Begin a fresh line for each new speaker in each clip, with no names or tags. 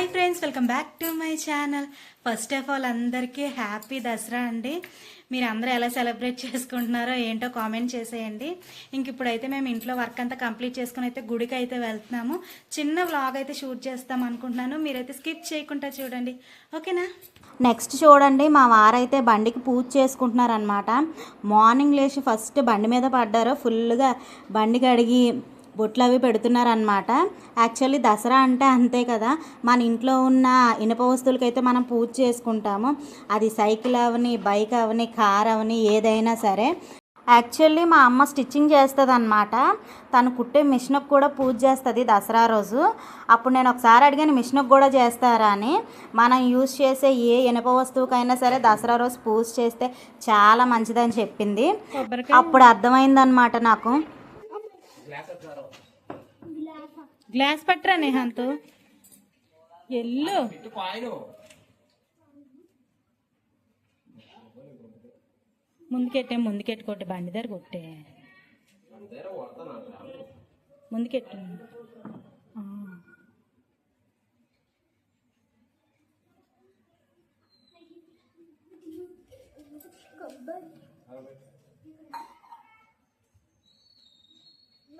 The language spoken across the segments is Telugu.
Hi friends welcome back to my channel. First of all అందరికీ హ్యాపీ దసరా అండి. మీరు అందరూ ఎలా సెలబ్రేట్ చేసుకుంటున్నారో ఏంటో కామెంట్ చేసేయండి. ఇంక ఇప్పుడైతే మేము ఇంట్లో వర్క్ అంతా కంప్లీట్ చేసుకుని అయితే గుడికి అయితే వెళ్తున్నాము. చిన్న వ్లాగ్ అయితే షూట్ చేస్తాం అనుకుంటున్నాను. మీరైతే స్కిప్ చేయకుండా చూడండి. ఓకేనా?
నెక్స్ట్ చూడండి మా వారైతే బండికి పూజ చేసుకుంటున్నారనమాట మార్నింగ్ లేచి ఫస్ట్ బండి మీద పడ్డారు. ఫుల్గా బండి కడిగి బొట్లు అవి పెడుతున్నారనమాట యాక్చువల్లీ దసరా అంటే అంతే కదా. మన ఇంట్లో ఉన్న ఇనుప వస్తువులకైతే మనం పూజ చేసుకుంటాము. అది సైకిల్ అవని బైక్ అవని కార్ అవని ఏదైనా సరే. యాక్చువల్లీ మా అమ్మ స్టిచ్చింగ్ చేస్తుంది అనమాట తను కుట్టే మిషన్కి కూడా పూజ చేస్తుంది దసరా రోజు. అప్పుడు నేను ఒకసారి అడిగాను మిషన్కి కూడా చేస్తారా? అని. మనం యూజ్ చేసే ఏ ఇనుప వస్తువుకైనా సరే దసరా రోజు పూజ చేస్తే చాలా మంచిదని చెప్పింది. అప్పుడు అర్థమైందనమాట నాకు.
గ్లాస్ పట్టరా నేహంతో. ఎల్లు. ముందుకెట్టే ముందుకెట్టు కొట్టే బండి దగ్గర కొట్టే. ముందుకెట్టు. ఆ.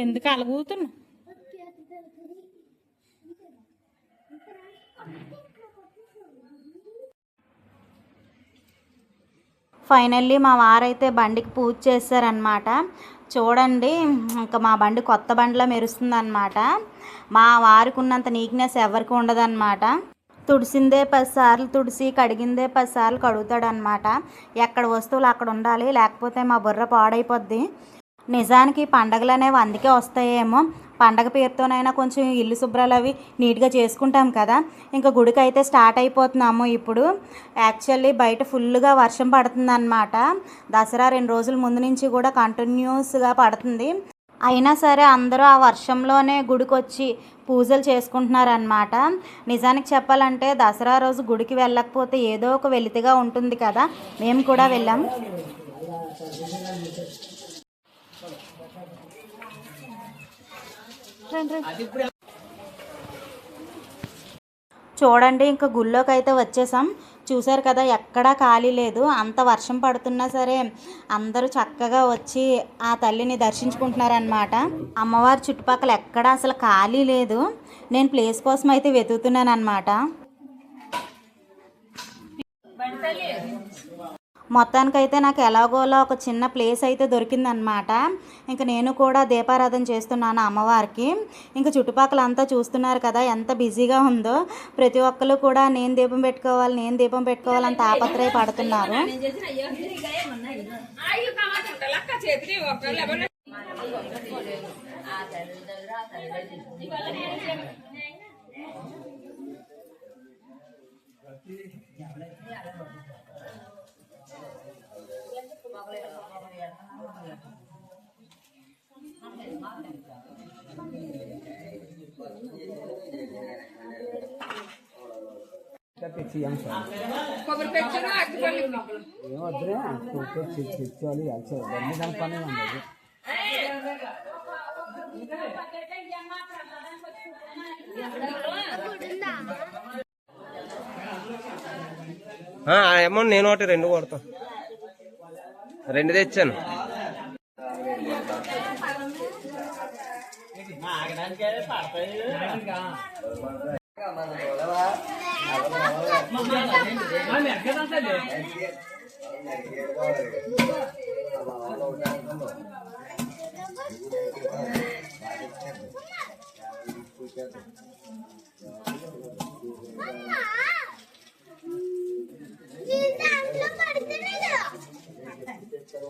ఎందుకు అలగూతున్నావు
ఫైనల్లీ మా వారైతే బండికి పూజ చేశారనమాట చూడండి ఇంకా మా బండి కొత్త బండిలో మెరుస్తుందన్నమాట. మా వారికి ఉన్నంత నీక్నెస్ ఎవరికి ఉండదన్నమాట. తుడిసిందే పదిసార్లు తుడిసి కడిగిందే పదిసార్లు కడుగుతాడనమాట ఎక్కడ వస్తువులు అక్కడ ఉండాలి లేకపోతే మా బుర్ర పాడైపోద్ది. నిజానికి పండగలు అనేవి అందుకే వస్తాయేమో. పండగ పేరుతోనైనా కొంచెం ఇల్లు శుభ్రాలు అవి నీట్గా చేసుకుంటాం కదా. ఇంకా గుడికి అయితే స్టార్ట్ అయిపోతున్నాము ఇప్పుడు. యాక్చువల్లీ బయట ఫుల్గా వర్షం పడుతుంది అనమాట దసరా రెండు రోజుల ముందు నుంచి కూడా కంటిన్యూస్గా పడుతుంది. అయినా సరే అందరూ ఆ వర్షంలోనే గుడికొచ్చి పూజలు చేసుకుంటున్నారనమాట నిజానికి చెప్పాలంటే దసరా రోజు గుడికి వెళ్ళకపోతే ఏదో ఒక వెలితిగా ఉంటుంది కదా. మేము కూడా వెళ్ళాం. చూడండి ఇంకా గుళ్ళోకి అయితే వచ్చేసాం. చూశారు కదా ఎక్కడా ఖాళీ లేదు. అంత వర్షం పడుతున్నా సరే అందరూ చక్కగా వచ్చి ఆ తల్లిని దర్శించుకుంటున్నారనమాట అమ్మవారి చుట్టుపక్కల ఎక్కడా అసలు ఖాళీ లేదు. నేను ప్లేస్ కోసం అయితే వెతుకుతున్నాను అనమాట మొత్తానికైతే నాకు ఎలాగోలా ఒక చిన్న ప్లేస్ అయితే దొరికిందనమాట ఇంకా నేను కూడా దీపారాధన చేస్తున్నాను అమ్మవారికి. ఇంకా చుట్టుపక్కల అంతా చూస్తున్నారు కదా ఎంత బిజీగా ఉందో. ప్రతి ఒక్కరు కూడా నేను దీపం పెట్టుకోవాలి నేను దీపం పెట్టుకోవాలని తాపత్రయ పడుతున్నారు
ఏమొద్దురే? తెచ్చి తెచ్చుకోవాలి అలసే అన్ని దాని పని ఉండదు
అమౌంట్ నేను ఒకటి రెండు కొడతా. రెండు తెచ్చాను. పడతాయి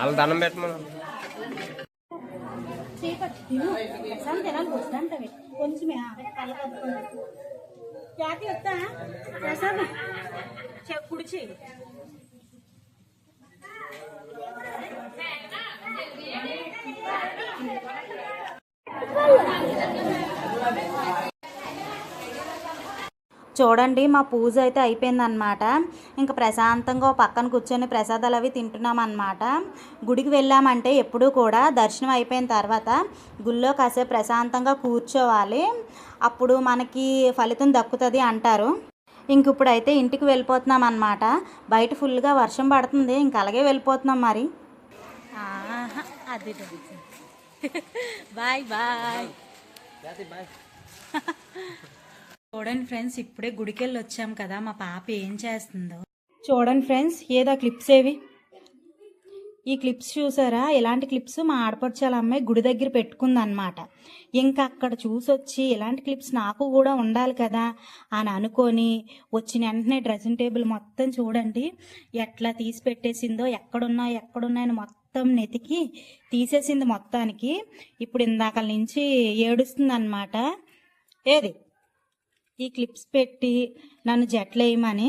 అలా దండం పెట్టమను.
కొంచెమే జాతి వస్తా కుడిచి చూడండి మా పూజ అయితే అయిపోయిందనమాట ఇంకా ప్రశాంతంగా పక్కన కూర్చొని ప్రసాదాలు అవి తింటున్నాం అనమాట గుడికి వెళ్ళామంటే ఎప్పుడూ కూడా దర్శనం అయిపోయిన తర్వాత గుళ్ళో కాసేపు ప్రశాంతంగా కూర్చోవాలి. అప్పుడు మనకి ఫలితం దక్కుతుంది అంటారు. ఇంక ఇప్పుడైతే ఇంటికి వెళ్ళిపోతున్నాం అనమాట బయట ఫుల్గా వర్షం పడుతుంది ఇంక అలాగే వెళ్ళిపోతున్నాం మరి. అది బాయ్ బాయ్.
చూడండి ఫ్రెండ్స్ ఇప్పుడే గుడికెళ్ళి వచ్చాం కదా మా పాప ఏం చేస్తుందో.
చూడండి ఫ్రెండ్స్ ఏదా క్లిప్స్ ఏవి? ఈ క్లిప్స్ చూసారా? ఇలాంటి క్లిప్స్ మా ఆడపడుచాల అమ్మాయి గుడి దగ్గర పెట్టుకుందనమాట ఇంకా అక్కడ చూసొచ్చి ఇలాంటి క్లిప్స్ నాకు కూడా ఉండాలి కదా అని అనుకొని వచ్చిన వెంటనే డ్రెస్సింగ్ టేబుల్ మొత్తం చూడండి ఎట్లా తీసి పెట్టేసిందో ఎక్కడున్నా ఎక్కడున్నాయని మొత్తం నెతికి తీసేసింది మొత్తానికి. ఇప్పుడు ఇందాక నుంచి ఏడుస్తుంది అనమాట ఏది? ఈ క్లిప్స్ పెట్టి నన్ను జట్లేయమని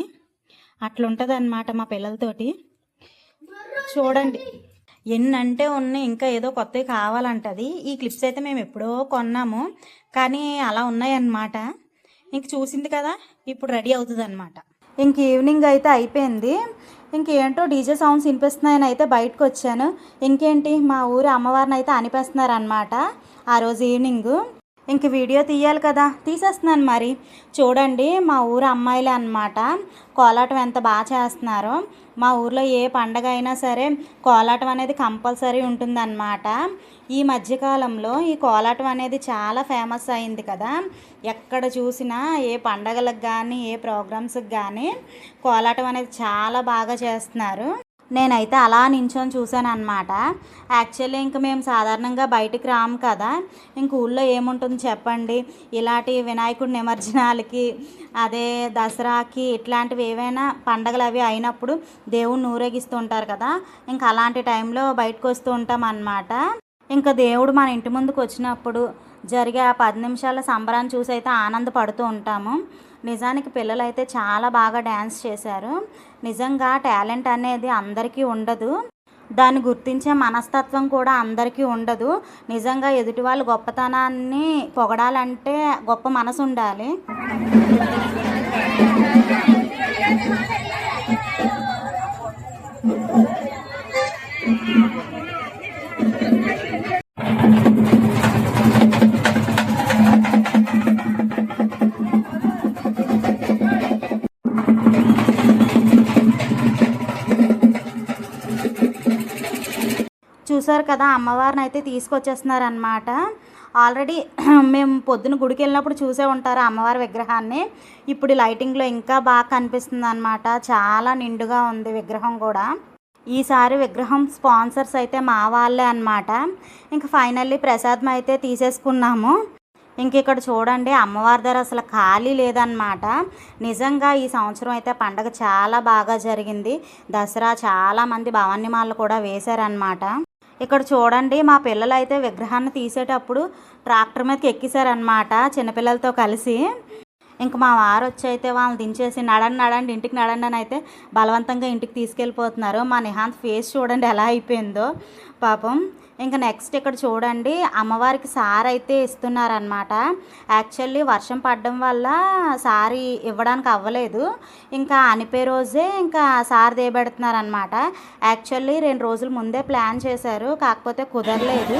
అట్లుంటుంది అనమాట మా పిల్లలతోటి. చూడండి. ఎన్నంటే ఉన్నాయి ఇంకా ఏదో కొత్తవి కావాలంటది. ఈ క్లిప్స్ అయితే మేము ఎప్పుడో కొన్నాము. కానీ అలా ఉన్నాయన్నమాట. ఇంక చూసింది కదా ఇప్పుడు రెడీ అవుతుంది అనమాట ఇంక ఈవినింగ్ అయితే అయిపోయింది. ఇంకేంటో డీజే సౌండ్స్ వినిపిస్తున్నాయని అయితే బయటకు వచ్చాను ఇంకేంటి మా ఊరు అమ్మవారిని అయితే అనిపిస్తున్నారు అనమాట ఆ రోజు ఈవినింగ్. ఇంక వీడియో తీయాలి కదా. తీసేస్తున్నాను మరి. చూడండి మా ఊరు అమ్మాయిలే అనమాట కోలాటం ఎంత బాగా చేస్తున్నారో. మా ఊర్లో ఏ పండగ అయినా సరే కోలాటం అనేది కంపల్సరీ ఉంటుందన్నమాట. ఈ మధ్యకాలంలో ఈ కోలాటం అనేది చాలా ఫేమస్ అయింది కదా. ఎక్కడ చూసినా ఏ పండగలకు కానీ ఏ ప్రోగ్రామ్స్కి కానీ కోలాటం అనేది చాలా బాగా చేస్తున్నారు. నేనైతే అలా నించొని చూశాను అనమాట యాక్చువల్లీ ఇంక మేము సాధారణంగా బయటికి రాము కదా. ఇంక ఊళ్ళో ఏముంటుంది చెప్పండి. ఇలాంటి వినాయకుడి నిమజ్జనాలకి అదే దసరాకి ఇట్లాంటివి ఏవైనా పండగలు అవి అయినప్పుడు దేవుణ్ణి ఊరేగిస్తుంటారు కదా. ఇంకా అలాంటి టైంలో బయటకు వస్తూ ఉంటాం అన్నమాట ఇంకా దేవుడు మన ఇంటి ముందుకు వచ్చినప్పుడు జరిగే ఆ పది నిమిషాల సంబరాన్ని చూసి అయితే ఆనందపడుతూ ఉంటాము. నిజానికి పిల్లలు అయితే చాలా బాగా డ్యాన్స్ చేశారు. నిజంగా టాలెంట్ అనేది అందరికీ ఉండదు. దాన్ని గుర్తించే మనస్తత్వం కూడా అందరికీ ఉండదు. నిజంగా ఎదుటి వాళ్ళ గొప్పతనాన్ని పొగడాలంటే గొప్ప మనసు ఉండాలి చూసారు కదా అమ్మవారిని అయితే తీసుకొచ్చేస్తున్నారనమాట ఆల్రెడీ మేము పొద్దున గుడికి వెళ్ళినప్పుడు చూసే ఉంటారు అమ్మవారి విగ్రహాన్ని. ఇప్పుడు లైటింగ్లో ఇంకా బాగా కనిపిస్తుంది అనమాట చాలా నిండుగా ఉంది విగ్రహం కూడా. ఈసారి విగ్రహం స్పాన్సర్స్ అయితే మా వాళ్ళే అనమాట ఇంకా ఫైనల్లీ ప్రసాదం అయితే తీసేసుకున్నాము. ఇంక ఇక్కడ చూడండి అమ్మవారి దగ్గర అసలు ఖాళీ లేదనమాట నిజంగా ఈ సంవత్సరం అయితే పండగ చాలా బాగా జరిగింది. దసరా చాలామంది భవాన్యమాలు కూడా వేశారనమాట ఇక్కడ చూడండి మా పిల్లలు అయితే విగ్రహాన్ని తీసేటప్పుడు ట్రాక్టర్ మీదకి ఎక్కిసారనమాట చిన్నపిల్లలతో కలిసి. ఇంక మా వారు వచ్చి అయితే వాళ్ళని దించేసి నడండి నడండి ఇంటికి నడండి అని అయితే బలవంతంగా ఇంటికి తీసుకెళ్ళిపోతున్నారు. మా నిహాంత్ ఫేస్ చూడండి ఎలా అయిపోయిందో. పాపం ఇంకా నెక్స్ట్ ఇక్కడ చూడండి అమ్మవారికి సార్ అయితే ఇస్తున్నారనమాట యాక్చువల్లీ వర్షం పడడం వల్ల సారీ ఇవ్వడానికి అవ్వలేదు. ఇంకా అనిపే రోజే ఇంకా సార్ దేబెడుతున్నారనమాట యాక్చువల్లీ రెండు రోజుల ముందే ప్లాన్ చేశారు కాకపోతే కుదరలేదు.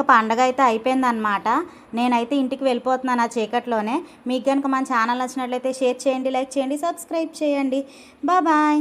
ఇంకా పండగ అయితే అయిపోయిందనమాట నేనైతే ఇంటికి వెళ్ళిపోతున్నాను ఆ చీకట్లోనే. మీకు కనుక మన ఛానల్ నచ్చినట్లయితే షేర్ చేయండి లైక్ చేయండి సబ్స్క్రైబ్ చేయండి. బాయ్.